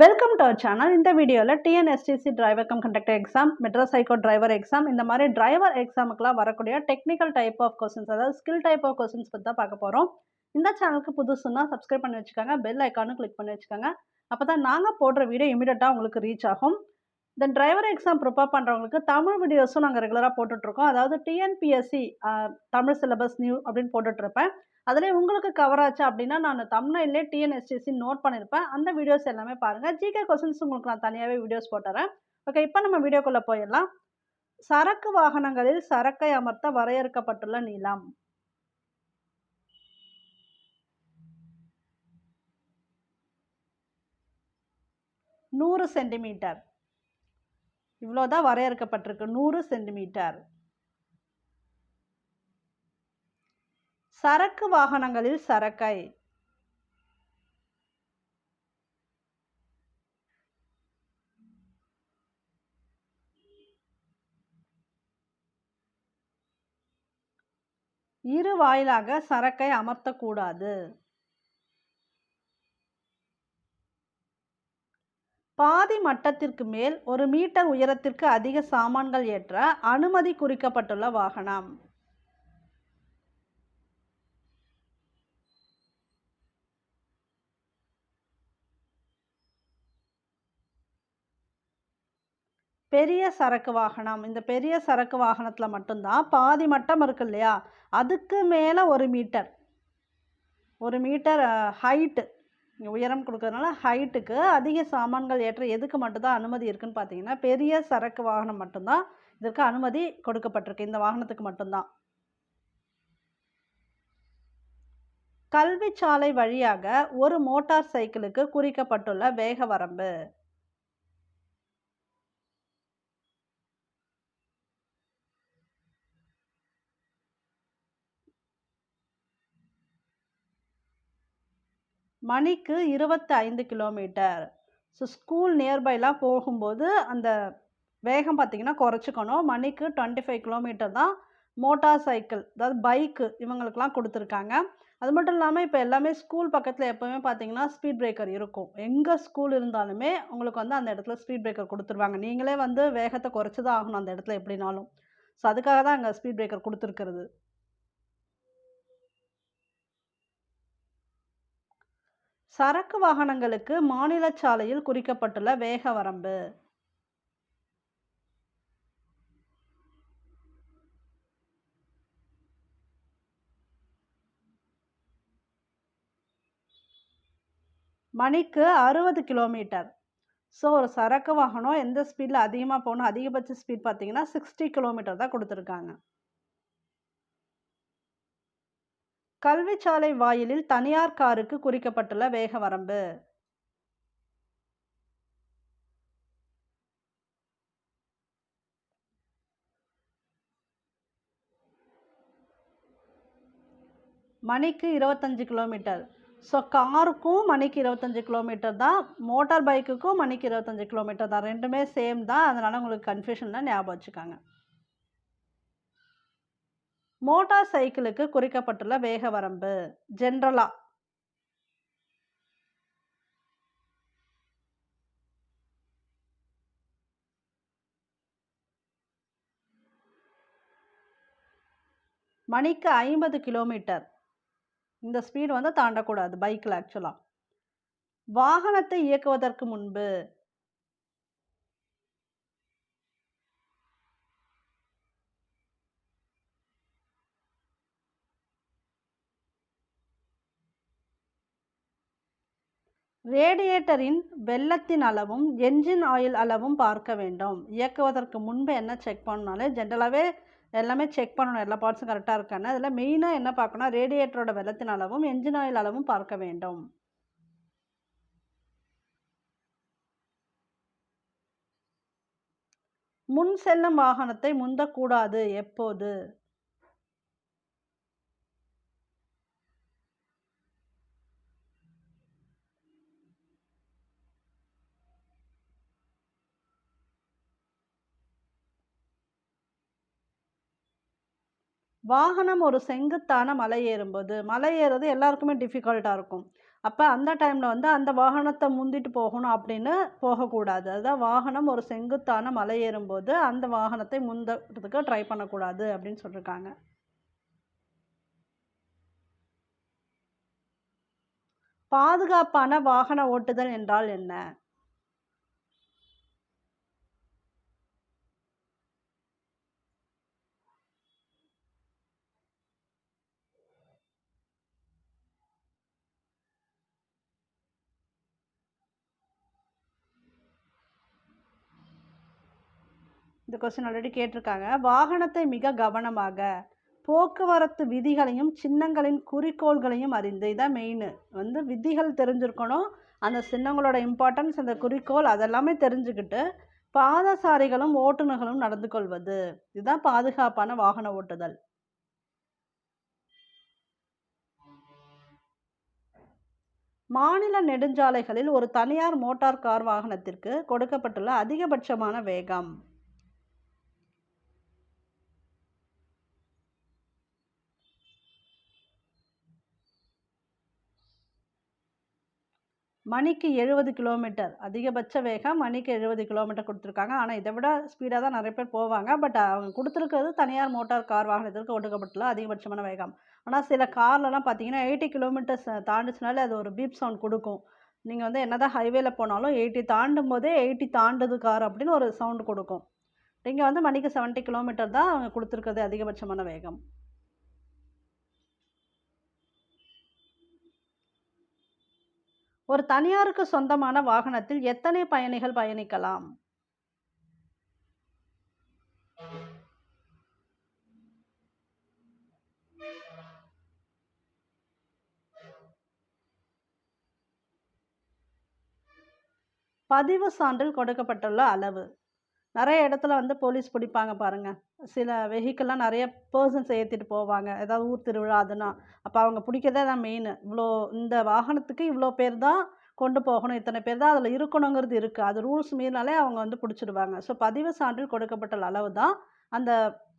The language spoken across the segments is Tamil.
வெல்கம் டு அவர் சேனல் இந்த வீடியோவில் TNSTC driver cum conductor exam Madras psycho driver exam இந்த மாதிரி டிரைவர் எக்ஸாமுக்குலாம் வரக்கூடிய டெக்னிக்கல் டைப் ஆஃப் கொஸ்டின்ஸ் அதாவது ஸ்கில் டைப் ஆஃப் கொஸ்டின்ஸ் பற்றி தான் பார்க்க போகிறோம் இந்த சேனலுக்கு புதுசுன்னா சப்ஸ்கிரைப் பண்ணி வச்சுக்கோங்க பெல் ஐக்கானும் கிளிக் பண்ணி வச்சுக்கோங்க. அப்போ தான் நாங்கள் போடுற வீடியோ இமீடியட்டாக உங்களுக்கு ரீச் ஆகும். தென் டிரைவர் எக்ஸாம் ப்ரிப்பேர் பண்ணுறவங்களுக்கு தமிழ் வீடியோஸும் நாங்கள் ரெகுலராக போட்டுட்ருக்கோம் அதாவது டிஎன்பிஎஸ்சி தமிழ் சிலபஸ் நியூ அப்படின்னு போட்டுட்ருப்பேன் அதில் உங்களுக்கு கவர் ஆச்சு அப்படின்னா நான் தமிழ்லே டிஎன்எஸ்டிசி நோட் பண்ணியிருப்பேன் அந்த வீடியோஸ் எல்லாமே பாருங்கள் ஜிகே கொஸ்டின்ஸ் உங்களுக்கு நான் தனியாகவே வீடியோஸ் போட்டுறேன். ஓகே இப்போ நம்ம வீடியோக்குள்ளே போயிடலாம். சரக்கு வாகனங்களில் சரக்கை அமர்த்த வரையறுக்கப்பட்டுள்ள நீளம் நூறு சென்டிமீட்டர் இவ்வளோதான் வரையறுக்கப்பட்டிருக்கு. நூறு சென்டிமீட்டர் சரக்கு வாகனங்களில் சரக்கை. இரு வாயிலாக சரக்கை அமர்த்தக்கூடாது. பாதி மட்டத்திற்கு மேல் ஒரு மீட்டர் உயரத்திற்கு அதிக சாமான்கள் ஏற்ற அனுமதி குறிக்கப்பட்டுள்ள வாகனம். பெரிய சரக்கு வாகனம். இந்த பெரிய சரக்கு வாகனத்தில் மட்டும்தான் பாதி மட்டம் இருக்கு இல்லையா? அதுக்கு மேலே ஒரு மீட்டர். ஒரு மீட்டர் ஹைட்டு உயரம் கொடுக்கறதுனால ஹைட்டுக்கு அதிக சாமான்கள் ஏற்ற எதுக்கு மட்டும்தான் அனுமதி இருக்குன்னு பார்த்தீங்கன்னா பெரிய சரக்கு வாகனம் மட்டும்தான் இதற்கு அனுமதி கொடுக்கப்பட்டிருக்கு. இந்த வாகனத்துக்கு மட்டும்தான். கல்விச்சாலை வழியாக ஒரு மோட்டார் சைக்கிளுக்கு குறிக்கப்பட்டுள்ள வேக வரம்பு. மணிக்கு இருபத்தி ஐந்து கிலோமீட்டர் ஸோ ஸ்கூல் நியர்பைலாம் போகும்போது அந்த வேகம் பார்த்திங்கன்னா குறைச்சிக்கணும். மணிக்கு டுவெண்ட்டி ஃபைவ் கிலோமீட்டர் தான் மோட்டார் சைக்கிள் அதாவது பைக்கு இவங்களுக்கெல்லாம் கொடுத்துருக்காங்க. அது மட்டும் இல்லாமல் இப்போ எல்லாமே ஸ்கூல் பக்கத்தில் எப்போவுமே பார்த்தீங்கன்னா ஸ்பீட் பிரேக்கர் இருக்கும். எங்கே ஸ்கூல் இருந்தாலுமே உங்களுக்கு வந்து அந்த இடத்துல ஸ்பீட் பிரேக்கர் கொடுத்துருவாங்க. நீங்களே வந்து வேகத்தை குறைச்சி தான் ஆகணும் அந்த இடத்துல எப்படினாலும். ஸோ அதுக்காக தான் அங்கே ஸ்பீட் பிரேக்கர் கொடுத்துருக்கிறது. சரக்கு வாகனங்களுக்கு மாநில சாலையில் குறிக்கப்பட்டுள்ள வேக வரம்பு. மணிக்கு அறுபது கிலோமீட்டர். ஸோ ஒரு சரக்கு வாகனம் எந்த ஸ்பீடில் அதிகமாக போகணும்? அதிகபட்ச ஸ்பீட் பார்த்தீங்கன்னா சிக்ஸ்டி கிலோமீட்டர் தான் கொடுத்துருக்காங்க. கல்வி சாலை வாயிலில் தனியார் காருக்கு குறிக்கப்பட்டுள்ள வேக வரம்பு மணிக்கு இருபத்தஞ்சு கிலோமீட்டர். ஸோ காருக்கும் மணிக்கு இருபத்தஞ்சு கிலோமீட்டர் தான் மோட்டார் பைக்குக்கும் மணிக்கு இருபத்தஞ்சு கிலோமீட்டர் தான். ரெண்டுமே சேம் தான். அதனால் உங்களுக்கு கன்ஃபியூஷன்லாம் ஞாபகம் வச்சுக்காங்க. மோட்டார் சைக்கிளுக்கு குறிக்கப்பட்டுள்ள வேக வரம்பு ஜென்ரலாக மணிக்கு ஐம்பது கிலோமீட்டர். இந்த ஸ்பீடு வந்து தாண்டக்கூடாது பைக்கில் ஆக்சுவலாக வாகனத்தை இயக்குவதற்கு முன்பு ரேடியேட்டரின் வெள்ளத்தின் அளவும் என்ஜின் ஆயில் அளவும் பார்க்க வேண்டும். இயக்குவதற்கு முன்பு என்ன செக் பண்ணாலே ஜென்ரலாகவே எல்லாமே செக் பண்ணணும். எல்லா பார்ட்ஸும் கரெக்டாக இருக்கான்னு அதில் மெயினாக என்ன பார்க்கணும் ரேடியேட்டரோட வெள்ளத்தின் அளவும் என்ஜின் ஆயில் அளவும் பார்க்க வேண்டும். முன் செல்லும் வாகனத்தை முந்தக்கூடாது. எப்போது? வாகனம் ஒரு செங்குத்தான மலை ஏறும்போது மலை ஏறுறது எல்லாருக்குமே டிஃபிகல்ட்டாக இருக்கும். அப்போ அந்த டைமில் வந்து அந்த வாகனத்தை முந்திட்டு போகணும் அப்படின்னு போகக்கூடாது. அதான் வாகனம் ஒரு செங்குத்தான மலை ஏறும்போது அந்த வாகனத்தை முந்தறதுக்கு ட்ரை பண்ணக்கூடாது அப்படின்னு சொல்லியிருக்காங்க பாதுகாப்பான வாகன ஓட்டுதல் என்றால் என்ன? இந்த கொஸ்டின் ஆல்ரெடி கேட்டிருக்காங்க. வாகனத்தை மிக கவனமாக போக்குவரத்து விதிகளையும் சின்னங்களின் குறிக்கோள்களையும் அறிந்து. இதான் மெயின் வந்து விதிகள் தெரிஞ்சிருக்கணும். அந்த சின்னங்களோட இம்பார்ட்டன்ஸ் அந்த குறிக்கோள் அதெல்லாமே தெரிஞ்சுக்கிட்டு பாதசாரிகளும் ஓட்டுநர்களும் நடந்து கொள்வது. இதுதான் பாதுகாப்பான வாகன ஓட்டுதல். மாநில நெடுஞ்சாலைகளில் ஒரு தனியார் மோட்டார் கார் வாகனத்திற்கு கொடுக்கப்பட்டுள்ள அதிகபட்சமான வேகம். மணிக்கு எழுபது கிலோமீட்டர். அதிகபட்ச வேகம் மணிக்கு எழுபது கிலோமீட்டர் கொடுத்துருக்காங்க. ஆனால் இதை விட ஸ்பீடாக தான் நிறைய பேர் போவாங்க. பட் அவங்க கொடுத்துருக்கிறது தனியார் மோட்டார் கார் வாகனத்திற்கு ஒடுக்கப்பட்டுள்ள அதிகபட்சமான வேகம். ஆனால் சில கார்லலாம் பார்த்தீங்கன்னா எயிட்டி கிலோமீட்டர்ஸ் தாண்டுச்சுனாலே அது ஒரு பீப் சவுண்ட் கொடுக்கும். நீங்கள் வந்து என்னதான் ஹைவேல போனாலும் எயிட்டி தாண்டும் போதே எயிட்டி தாண்டுது கார் அப்படின்னு ஒரு சவுண்டு கொடுக்கும். இங்கே வந்து மணிக்கு செவன்ட்டி கிலோமீட்டர் தான் அவங்க கொடுத்துருக்கிறது அதிகபட்சமான வேகம். ஒரு தனியாருக்கு சொந்தமான வாகனத்தில் எத்தனை பயணிகள் பயணிக்கலாம்? பதிவு சான்றில் கொடுக்கப்பட்டுள்ள அளவு. நிறைய இடத்துல வந்து போலீஸ் பிடிப்பாங்க பாருங்கள் சில வெஹிக்கிள்லாம் நிறைய பர்சன்ஸ் ஏற்றிட்டு போவாங்க. ஏதாவது ஊர் திருவிழா அதுனா அப்போ அவங்க பிடிக்கிறதே தான் மெயின் இவ்வளோ இந்த வாகனத்துக்கு இவ்வளோ பேர் தான் கொண்டு போகணும். இத்தனை பேர் தான் அதில் இருக்கணுங்கிறது இருக்குது அது ரூல்ஸ் மீறினாலே அவங்க வந்து பிடிச்சிடுவாங்க. ஸோ பதிவு சான்றில் கொடுக்கப்பட்ட அளவு தான் அந்த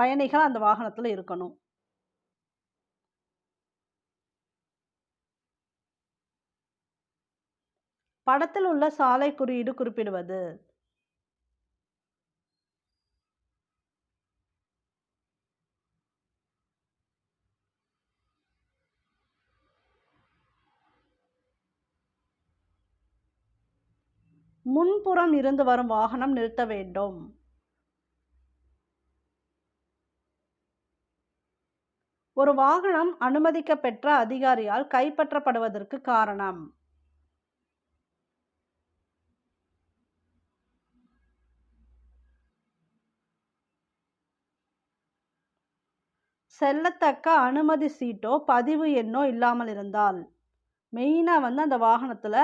பயணிகள் அந்த வாகனத்தில் இருக்கணும். படத்தில் உள்ள சாலை குறியீடு குறிப்பிடுவது. முன்புறம் இருந்து வரும் வாகனம் நிறுத்த வேண்டும். ஒரு வாகனம் அனுமதிக்க பெற்ற அதிகாரியால் கைப்பற்றப்படுவதற்கு காரணம். செல்லத்தக்க அனுமதி சீட்டோ பதிவு எண்ணோ இல்லாமல் இருந்தால் மெயினாக வந்து அந்த வாகனத்தில்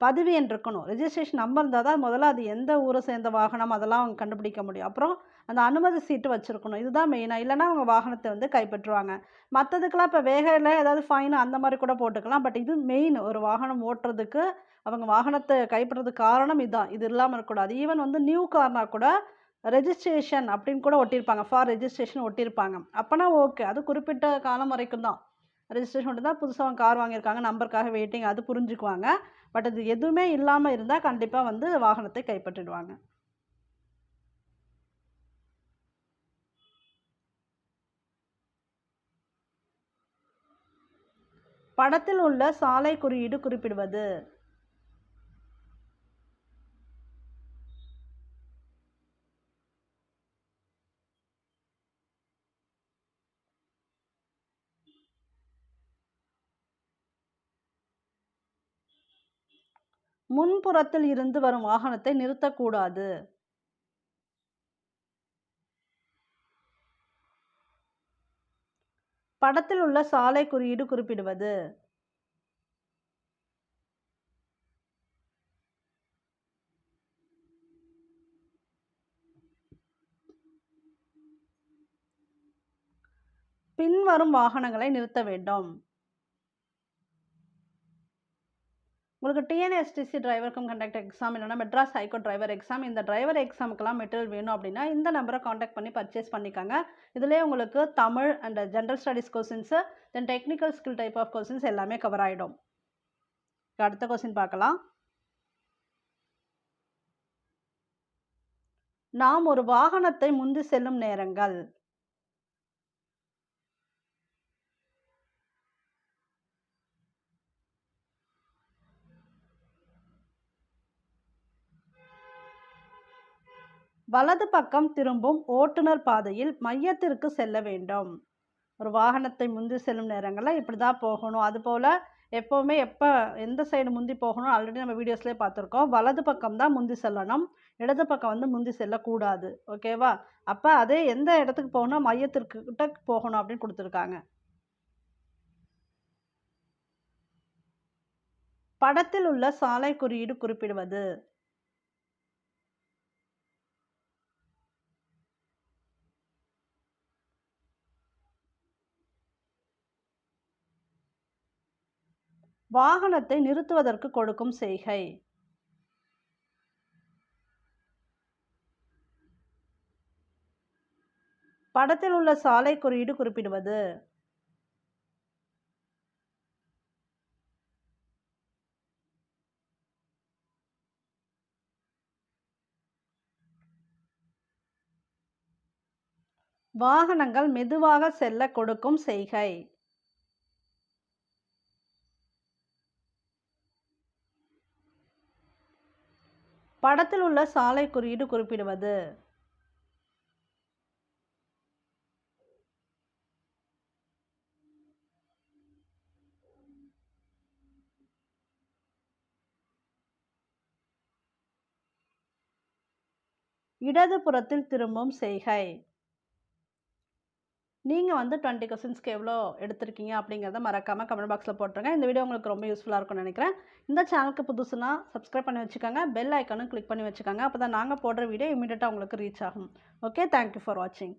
பதிவு எண் இருக்கணும் ரிஜிஸ்ட்ரேஷன் நம்பர் இருந்தால் தான் முதல்ல அது எந்த ஊரை சேர்ந்த வாகனம் அதெல்லாம் அவங்க கண்டுபிடிக்க முடியும். அப்புறம் அந்த அனுமதி சீட்டு வச்சுருக்கணும். இதுதான் மெயினாக இல்லைன்னா அவங்க வாகனத்தை வந்து கைப்பற்றுவாங்க. மற்றதுக்கெலாம் இப்போ வேகையில் ஏதாவது ஃபைன் அந்த மாதிரி கூட போட்டுக்கலாம். பட் இது மெயின் ஒரு வாகனம் ஓட்டுறதுக்கு அவங்க வாகனத்தை கைப்பற்றுறதுக்கு காரணம் இதுதான் இது இல்லாமல் இருக்கக்கூடாது. ஈவன் வந்து நியூ கார்னா கூட ரெஜிஸ்ட்ரேஷன் அப்படின்னு கூட ஒட்டியிருப்பாங்க. For registration ஒட்டியிருப்பாங்க. அப்போனா ஓகே அது குறிப்பிட்ட காலம் வரைக்கும் தான். ரெஜிஸ்ட்ரேஷன் மட்டும் தான் புதுசாக அவங்க கார் வாங்கியிருக்காங்க நம்பருக்காக வெயிட்டிங் அது புரிஞ்சுக்குவாங்க. பட் அது எதுவுமே இல்லாமல் இருந்தால் கண்டிப்பாக வந்து வாகனத்தை கைப்பற்றிடுவாங்க. படத்தில் உள்ள சாலை குறியீடு குறிப்பிடுவது. முன்புறத்தில் இருந்து வரும் வாகனத்தை நிறுத்தக்கூடாது. படத்தில் உள்ள சாலை குறியீடு குறிப்பிடுவது. பின்வரும் வாகனங்களை நிறுத்த வேண்டும். உங்களுக்கு டிஎன்எஸ்டிசி டிரைவருக்கும் கம் கண்டக்டர் எக்ஸாம் இல்லைனா Madras high court driver exam இந்த டிரைவர் எக்ஸாமுக்கெல்லாம் மெட்டீரியல் வேணும் அப்படின்னா இந்த நம்பரை காண்டாக்ட் பண்ணி பர்ச்சேஸ் பண்ணிக்காங்க. இதிலே உங்களுக்கு Tamil and general studies questions then technical skill type of questions எல்லாமே கவர் ஆகிடும் அடுத்த கொஸ்டின் பார்க்கலாம். நாம் ஒரு வாகனத்தை முந்தி செல்லும் நேரங்கள். வலது பக்கம் திரும்பும் ஓட்டுநர் பாதையில் மையத்திற்கு செல்ல வேண்டும். ஒரு வாகனத்தை முந்தி செல்லும் நேரங்களில் இப்படி தான் போகணும் அதுபோல் எப்போவுமே எப்போ எந்த சைடு முந்தி போகணும் ஆல்ரெடி நம்ம வீடியோஸ்லேயே பார்த்துருக்கோம். வலது பக்கம் தான் முந்தி செல்லணும். இடது பக்கம் வந்து முந்தி செல்லக்கூடாது. ஓகேவா அப்போ அதே எந்த இடத்துக்கு போகணும்? மையத்திற்கு கிட்ட போகணும் அப்படின்னு கொடுத்துருக்காங்க. படத்தில் உள்ள சாலை குறியீடு குறிப்பிடுவது. வாகனத்தை நிறுத்துவதற்கு கொடுக்கும் செய்கை. படத்தில் உள்ள சாலை குறியீடு குறிப்பிடுவது. வாகனங்கள் மெதுவாக செல்ல கொடுக்கும் செய்கை. படத்தில் உள்ள சாலை குறியீடு குறிப்பிடுவது. இடதுபுறத்தில் திரும்பும் செய்கை. நீங்கள் வந்து டுவெண்ட்டி கொஸ்டின்ஸ்க்கு எவ்வளோ எடுத்திருக்கீங்க அப்படிங்கிறத மறக்காமல் கமெண்ட் பாக்ஸில் போட்டுருங்க. இந்த வீடியோ உங்களுக்கு ரொம்ப யூஸ்ஃபுல்லாக இருக்கும்னு நினைக்கிறேன். இந்த சேனலுக்கு புதுசுனா சப்ஸ்கிரைப் பண்ணி வச்சுக்கோங்க. பெல் ஐக்கனும் கிளிக் பண்ணி வச்சுக்கோங்க. அப்போ தான் நாங்கள் போடுற வீடியோ இமீடியட்டாக உங்களுக்கு ரீச் ஆகும். ஓகே தேங்க்யூ ஃபார் வாட்சிங்